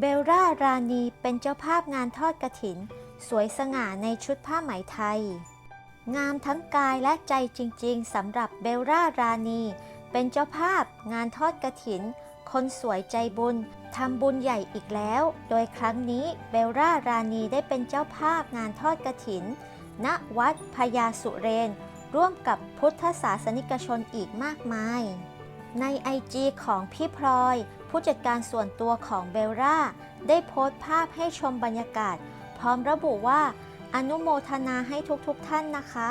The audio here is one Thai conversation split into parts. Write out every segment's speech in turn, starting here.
เบลล่ารานีเป็นเจ้าภาพงานทอดกระถิน สวยสง่าในชุดผ้าไหมไทย งามทั้งกายและใจจริงๆสำหรับเบลล่ารานี เป็นเจ้าภาพงานทอดกระถิน คนสวยใจบุญทำบุญใหญ่อีกแล้ว โดยครั้งนี้เบลล่ารานีได้เป็นเจ้าภาพงานทอดกระถิน ณวัดพญาสุเรน ร่วมกับพุทธศาสนิกชนอีกมากมาย ในไอจีของพี่พลอย ผู้จัดการส่วนตัวของเบลล่า ได้โพสต์ภาพให้ชมบรรยากาศ พร้อมระบุว่า อนุโมทนาให้ทุกๆทท่านนะคะ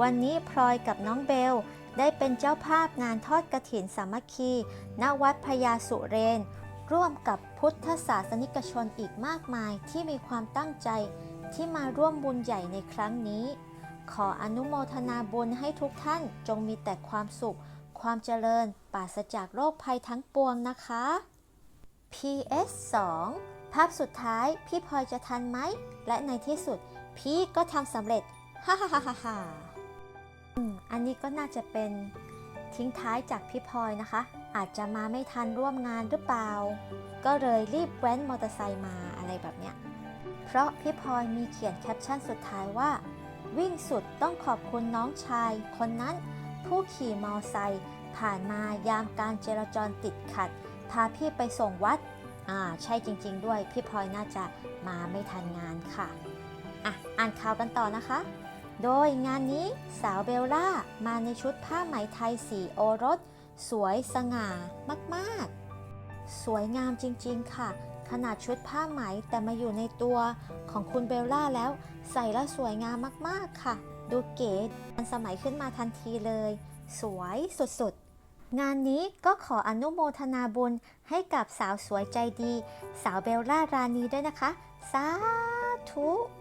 วันนี้พลอยกับน้องเบล ได้เป็นเจ้าภาพงานทอดกระถินสามัคคี ณ วัดพญาสุเรน ร่วมกับพุทธศาสนิกชนอีกมากมายที่มีความตั้งใจที่มาร่วมบุญใหญ่ในครั้งนี้ ขออนุโมทนาบุญให้ทุกท่านจงมีแต่ความสุข ความเจริญปราศจากโรคภัยทั้งปวงนะคะ PS 2ภาพสุดท้ายพี่พลอยจะทันไหม และในที่สุดพี่ก็ทำสำเร็จ ฮ่าฮ่าฮ่าฮ่าอืมอันนี้ก็น่าจะเป็นทิ้งท้ายจากพี่พลอยนะคะ อาจจะมาไม่ทันร่วมงานหรือเปล่า ก็เลยรีบแว้นมอเตอร์ไซค์มาอะไรแบบเนี้ย เพราะพี่พลอยมีเขียนแคปชั่นสุดท้ายว่า วิ่งสุดต้องขอบคุณน้องชายคนนั้น ผู้ขี่มอไซค์ผ่านมายามการเจรจรติดขัด พาพี่ไปส่งวัด อ่า ใช่จริง ๆ ด้วย พี่พลอยน่าจะมาไม่ทันงานค่ะ อะ อ่านข่าวกันต่อนะคะ โดยงานนี้สาวเบลล่ามาในชุดผ้าไหมไทยสีโอรส สวยสง่ามากๆ สวยงามจริง ๆ ค่ะขนาดชุดผ้าไหมแต่มาอยู่ในตัวของคุณเบลล่าแล้ว ใส่แล้วสวยงามมาก ๆ ค่ะ ดูเก๋ทันสมัยขึ้นมาทันทีเลย สวยสุดๆ งานนี้ก็ขออนุโมทนาบุญให้กับสาวสวยใจดี สาวเบลล่ารานีด้วยนะคะ สาธุ